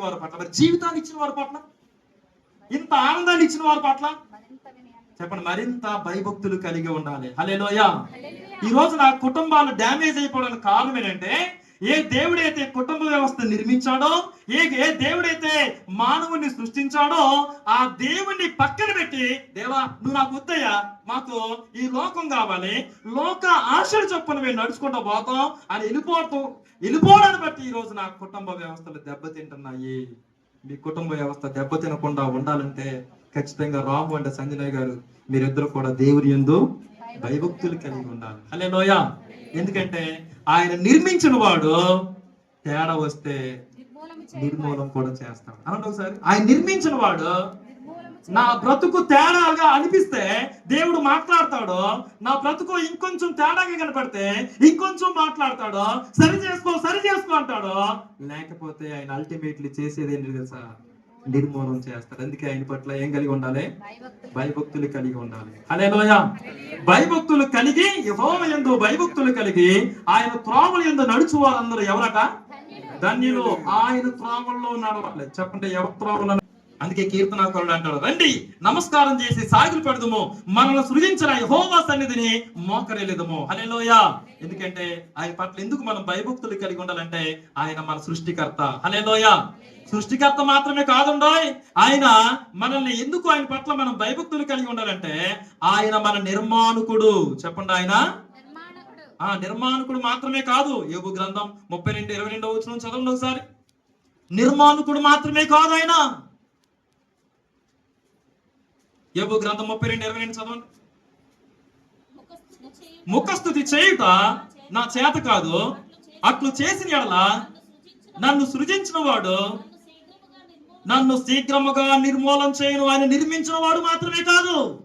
వారి పట్ల మరి జీవితాన్ని ఇచ్చిన వారి పట్ల? ఇంత ఆనందాన్ని ఇచ్చిన వారి పట్ల? చెప్పండి మరింత భయభక్తులు కలిగి ఉండాలి. హలేలోయ ఈ రోజు నా కుటుంబాలు డ్యామేజ్ అయిపోవడానికి కారణం ఏంటంటే ఏ దేవుడైతే కుటుంబ వ్యవస్థ నిర్మించాడో ఏ ఏ దేవుడైతే మానవుని సృష్టించాడో ఆ దేవుణ్ణి పక్కన పెట్టి దేవా నువ్వు నాకు వద్దయ్యా మాకు ఈ లోకం కావాలి లోక ఆశలు చొప్పున మేము నడుచుకుంటూ పోతాం అని వెళ్ళిపోతూ వెళ్ళిపోవడాన్ని బట్టి ఈ రోజు నా కుటుంబ వ్యవస్థలు దెబ్బతింటున్నాయి. మీ కుటుంబ వ్యవస్థ దెబ్బతినకుండా ఉండాలంటే ఖచ్చితంగా రాము అంటే సంజయ్ గారు మీరిద్దరు కూడా దేవుని ఎందు భయభక్తులు కలిగి ఉండాలి. హలే నోయా ఎందుకంటే ఆయన నిర్మించిన వాడు తేడా వస్తే నిర్మూలం కూడా చేస్తాడు. అనండి ఒకసారి ఆయన నిర్మించిన వాడు నా బ్రతుకు తేడాగా అనిపిస్తే దేవుడు మాట్లాడతాడు. నా బ్రతుకు ఇంకొంచెం తేడాగా కనపడితే ఇంకొంచెం మాట్లాడతాడు. సరి చేసుకో సరి చేసుకో అంటాడు. లేకపోతే ఆయన అల్టిమేట్లీ చేసేది ఏంటి తెలుసా? నిర్మూలన చేస్తాడు అందుకే ఆయన పట్ల ఏం కలిగి ఉండాలి? భయభక్తులు. కలిగి ఉండాలి. హల్లెలూయా. భయభక్తులు కలిగి యెహోవా యందు భయభక్తులు కలిగి ఆయన త్రోవల యందు నడుచు వారందరూ ఎవరట? ధన్యులు. ఆయన త్రోవల్లో నడవాలి. చెప్పండి ఎవరి త్రోవలో అందుకే కీర్తనాకారుడు అంటాడు రండి నమస్కారం చేసి సాగులు పెడదము మనల్ని సృజించిన యహోవా సన్నిధిని మోకరేలేదము హలేలోయ ఎందుకంటే ఆయన పట్ల ఎందుకు మనం భయభక్తులు కలిగి ఉండాలంటే ఆయన మన సృష్టికర్త. హలేలోయ సృష్టికర్త మాత్రమే కాదుండోయ్. ఆయన మనల్ని ఎందుకు ఆయన పట్ల మనం భయభక్తులు కలిగి ఉండాలంటే ఆయన మన నిర్మాణకుడు. చెప్పండి ఆయన. ఆ నిర్మాణకుడు మాత్రమే కాదు. యోగు గ్రంథం ముప్పై రెండు ఇరవై రెండో వచ్చిన చదవండి ఒకసారి. నిర్మాణకుడు మాత్రమే కాదు ఆయన. యోగు గ్రంథం ముప్పై రెండు ఇరవై రెండు చదవండి. ముఖస్థుతి చేయుట నా చేత కాదు. అట్లు చేసిన ఎడల నన్ను సృజించిన వాడు నన్ను శీఘ్రముగా నిర్మూలం చేయను. ఆయన నిర్మించిన వాడు మాత్రమే కాదు.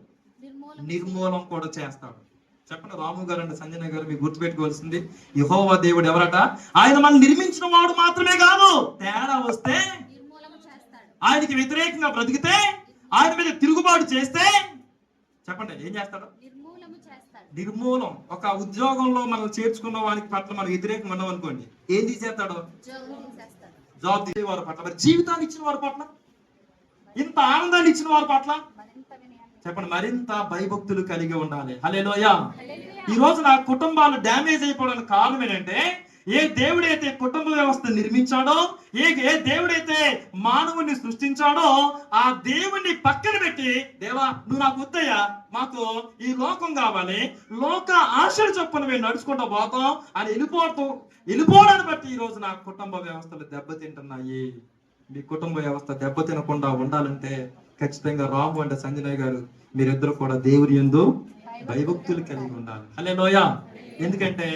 నిర్మూలం కూడా చేస్తాడు. చెప్పండి రాము గారు అంటే సంజయ్ గారు మీకు గుర్తుపెట్టుకోవాల్సింది. యహోవా దేవుడు ఎవరట? ఆయన మనం నిర్మించిన వాడు మాత్రమే కాదు. తేడా వస్తే ఆయనకి వ్యతిరేకంగా బ్రతికితే ఆయన మీద తిరుగుబాటు చేస్తే చెప్పండి ఏం చేస్తాడు? నిర్మూలం. ఒక ఉద్యోగంలో మనం చేర్చుకున్న వానికి పట్ల మనం వ్యతిరేకంగా ఉన్నాం అనుకోండి ఏం తీసేస్తాడు? జాబ్ తీసే వారి పట్ల. మరి జీవితాన్ని ఇచ్చిన వారి పట్ల? ఇంత ఆనందాన్ని ఇచ్చిన వారి పట్ల? చెప్పండి మరింత భయభక్తులు కలిగి ఉండాలి. Hallelujah hallelujah. ఈ రోజు నా కుటుంబాలు డ్యామేజ్ అయిపోవడానికి కారణం ఏంటంటే ఏ దేవుడైతే కుటుంబ వ్యవస్థ నిర్మించాడో ఏ ఏ దేవుడైతే మానవుని సృష్టించాడో ఆ దేవుణ్ణి పక్కన పెట్టి దేవా నువ్వు నాకు వద్దయ్యా మాకు ఈ లోకం కావాలి లోక ఆశలు చొప్పున మేము నడుచుకుంటూ పోతాం అని వెళ్ళిపోతూ వెళ్ళిపోవడాన్ని బట్టి ఈ రోజు నా కుటుంబ వ్యవస్థలు దెబ్బతింటున్నాయి. మీ కుటుంబ వ్యవస్థ దెబ్బతినకుండా ఉండాలంటే ఖచ్చితంగా రాము అంటే సంజనయ్య గారు మీరిద్దరు కూడా దేవుని ఎందు భయభక్తులు కలిగి ఉండాలి. హల్లెలూయా! ఎందుకంటే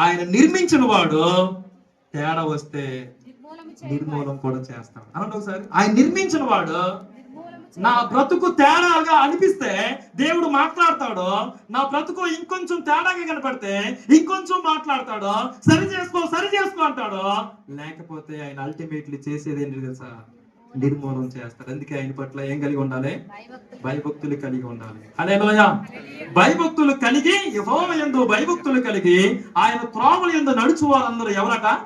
ఆయన నిర్మించిన వాడు తేడా వస్తే నిర్మూలం కూడా చేస్తాడు. అనండి ఒకసారి ఆయన నిర్మించిన వాడు నా బ్రతుకు తేడాగా అనిపిస్తే దేవుడు మాట్లాడతాడు. నా బ్రతుకు ఇంకొంచెం తేడాగా కనపడితే ఇంకొంచెం మాట్లాడతాడు. సరి చేసుకో సరి చేసుకో అంటాడు. లేకపోతే ఆయన అల్టిమేట్లీ చేసేది ఏంటి తెలుసా? నిర్మూలం చేస్తాడు అందుకే ఆయన పట్ల ఏం కలిగి ఉండాలి? భయభక్తులు. కలిగి ఉండాలి. హల్లెలూయా. భయభక్తులు కలిగి యెహోవా యందు భయభక్తులు కలిగి ఆయన త్రోవల యందు నడుచు వారందరూ ఎవరట?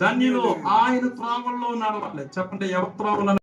ధన్యులు. ఆయన త్రోవల్లో నడవాలి. చెప్పండి ఎవరి త్రోవలో